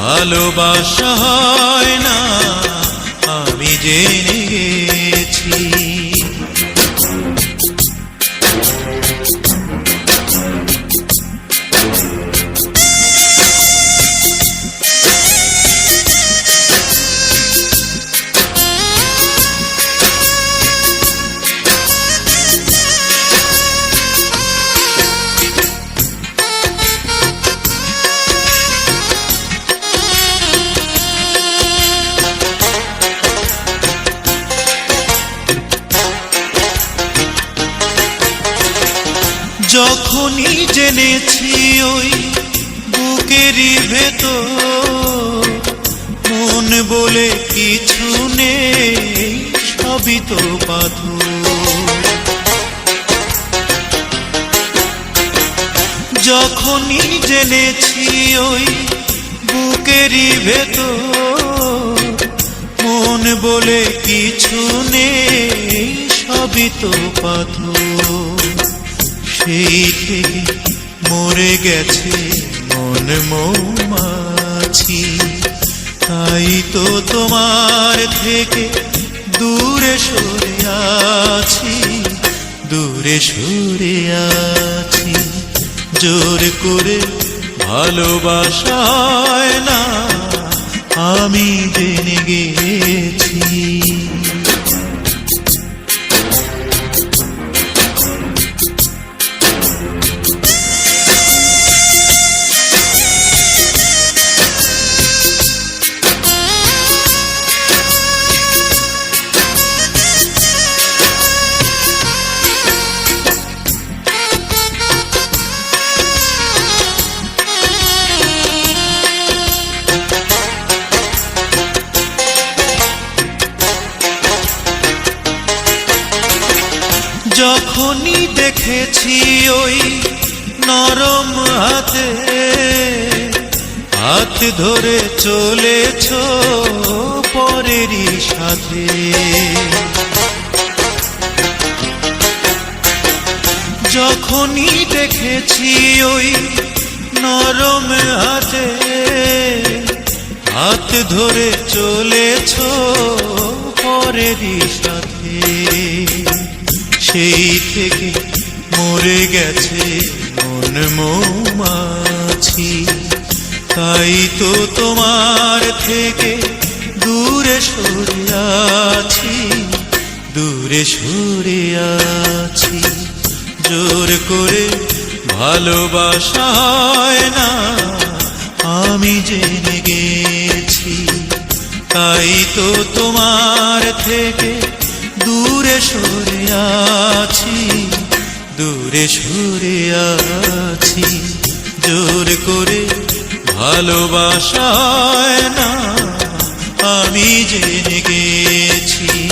ভালোবাসা হয় না আমি জেনে গেছি। যখনই জেনেছি ওই বুকেরই ভেতর। মন বলে কিছু নেই, সবই তো পাথর। যখনই জেনেছি ওই বুকেরই ভেতর, মন বলে কিছু নেই, সবই তো পাথর। সেই থেকে মরে গেছে মন মৌমাছি। তাই তো তোমার থেকে দূরে সরে আছি, দূরে সরে আছি। জোর করে ভালোবাসা না, আমি জেনে গেছি যখনই দেখেছি ওই নরম হাতে, হাত ধরে চলেছ পরেরই সাথে। যখনই দেখেছি ওই নরম হাতে, হাত ধরে চলেছ পরেরই সাথে। সেই থেকে মরে গেছে মন মৌমাছি। তাই তো তোমার থেকে দূরে সরে আছি, দূরে সরে আছি। জোর করে ভালোবাসা হয় না দূরে সরে আছি দূরে সরে আছি। জোর করে ভালোবাসায় না আমি জেনে গেছি।